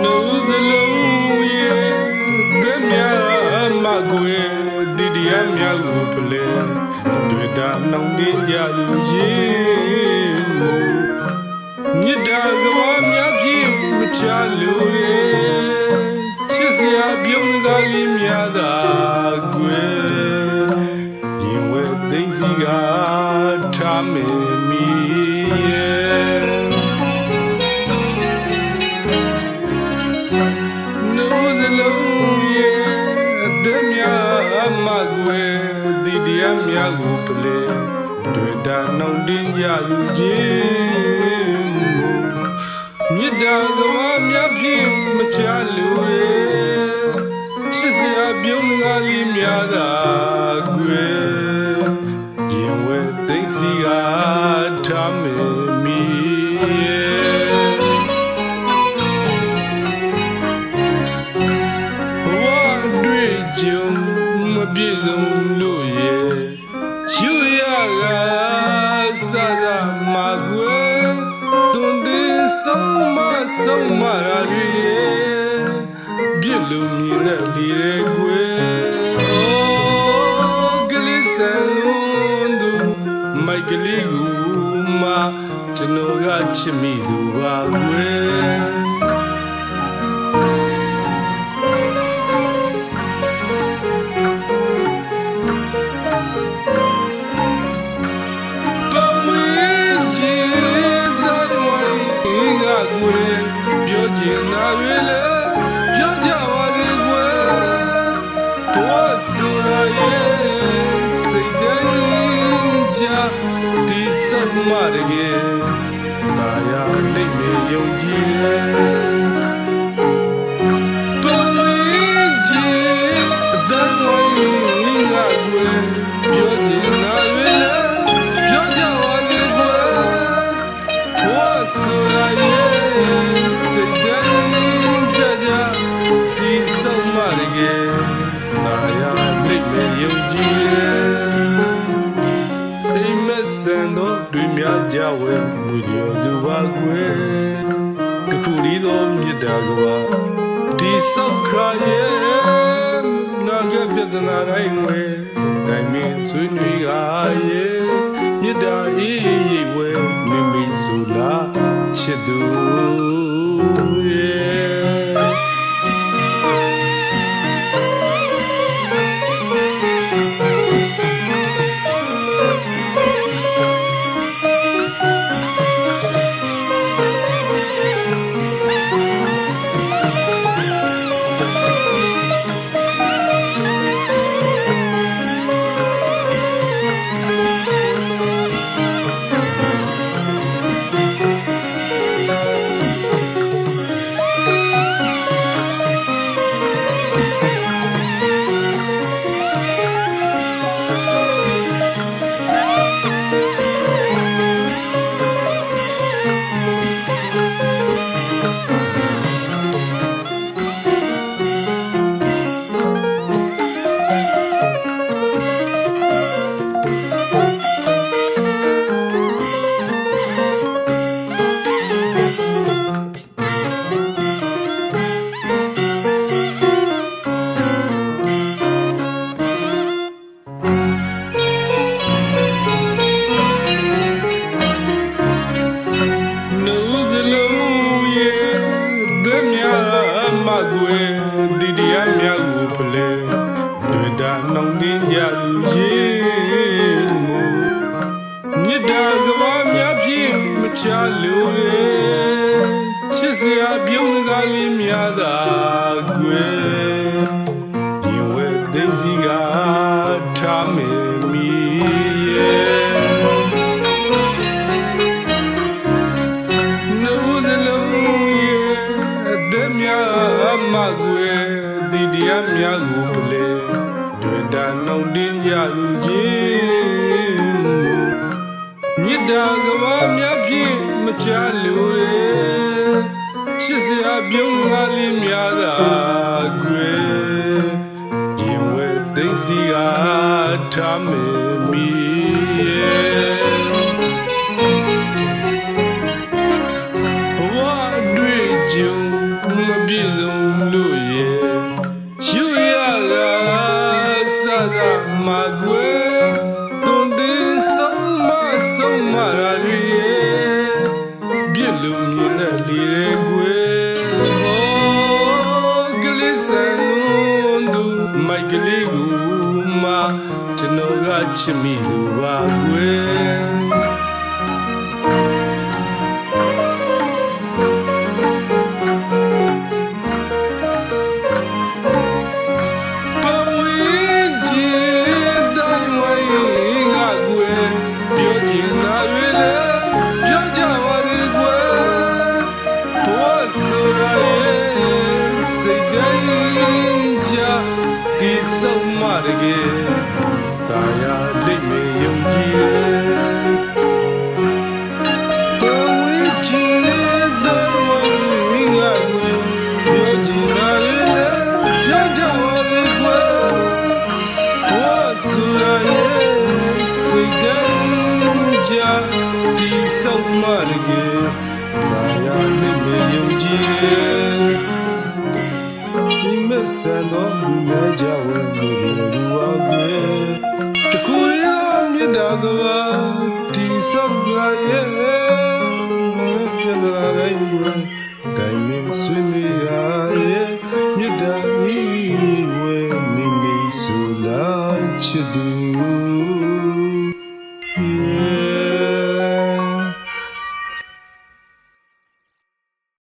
နှုတ်စလုံးရဲ့တမြမကွယ်ဒီတရားမြတ်ကိုဖလဲတွေ့တာနှောင်းတင်းကြလူရဲ့မို့မြစ်တာကဘာမြဖြင့်မချလို့ရဲ့ချစ်စရာပြုံးကားလေးများသာ တွေ့တာနှောင်းတင်းကြလူချင်းမူမြစ်တာကဘာများဖြင့်မချလို့ရဲ့ချစ်စရာပြုံးကားလေးများသာကွယ်ရင်ဝဲသိမ့်စီကထားမေမီရဲ့ဘဝအတွေ့အကြုံမပြည့်စုံလို့ ဆုံးမရာတွေရဲ့ပြည့်လို့မြင်တဲ့ဒီရဲ့ကွယ်အိုးကလေးစံလုံးသူမိုက်ကလေးကူမကျွန်တော်ကချစ်မိသူပါကွယ် ပြောကြပါသေးကွယ်ဘဝဆိုရရဲ့စိတ်တိုင်းချဒီစမရကေတာယာလိမ့်မေယုံကြည်လေ အိမ်မက်ဆန်တော့တွေ့များကြဝဲမူလျော်သူပါကွယ်တခုဒီသောမြတ်တာကပါဒီစောက်ခါရဲ့နာကပြဒနာတိုင်းဝဲတိုင်းမင်းဆွေးနွေးကရဲ့ လို့ရဲ့ချစ်စရာပြုံးကားလေးများသာကွယ်ရင်ဝဲသိမ့်စီကထားမေမီရဲ့နိုးစလုံးရဲ့အသက်များအမကွယ်ဒီတရားများကိုပလဲတွေ့တာနှောင်းတင်းကြလူချင်းမူမြစ်တာကဘာများဖြင့်မ ချလို့ရဲ့ချစ်စရာပြုံးကားလေးများသာကွယ်ရင်ဝဲသိမ့်စီကထားမေမီ တဲ့လီရဲကွေဟောကလေးစံလုံးသူမိုက်ကလေးကူမကျွန်တော်ကချစ်မိသူပါကွယ် တကယ်တာယာလိမ့်မေယုံကြည်ရဲ့ပဝေချီတဲ့ဝိငါဝေပြောချင်တာလေပြောကြပါလေကွယ်ဘောဆူရရဲ့စိတ်တိုင်းကြဒီဆုံးမရကေတာယာနဲ့မေယုံကြည် ဒီမဆန်တော့မမဲကြဝဲမြေလူဝါကွယ်တခုရမြတ်တာကပါဒီဆုံးရရဲ့ပြလာတိုင်းတိုင်းမင်းဆွေးနွေးရ